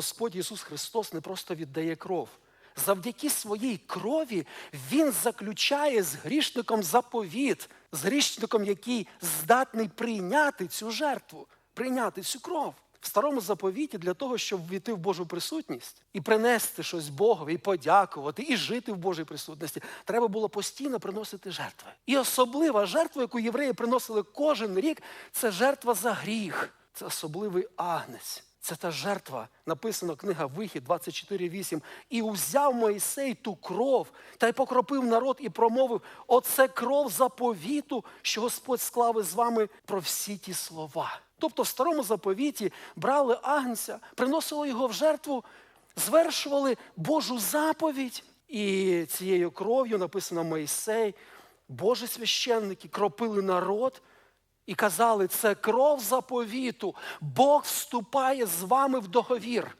Господь Ісус Христос не просто віддає кров. Завдяки своїй крові Він заключає з грішником заповіт, з грішником, який здатний прийняти цю жертву, прийняти цю кров. В старому заповіті для того, щоб війти в Божу присутність і принести щось Богові, і подякувати, і жити в Божій присутності, треба було постійно приносити жертви. І особлива жертва, яку євреї приносили кожен рік, це жертва за гріх. Це особливий агнець. Це та жертва, написано книга Вихід 24.8. І узяв Моїсей ту кров та й покропив народ і промовив: Оце кров заповіту, що Господь склав із вами про всі ті слова. Тобто в старому заповіті брали агнця, приносили його в жертву, звершували Божу заповідь. І цією кров'ю написано Моїсей, Божі священники кропили народ. І казали, це кров заповіту. Бог вступає з вами в договір.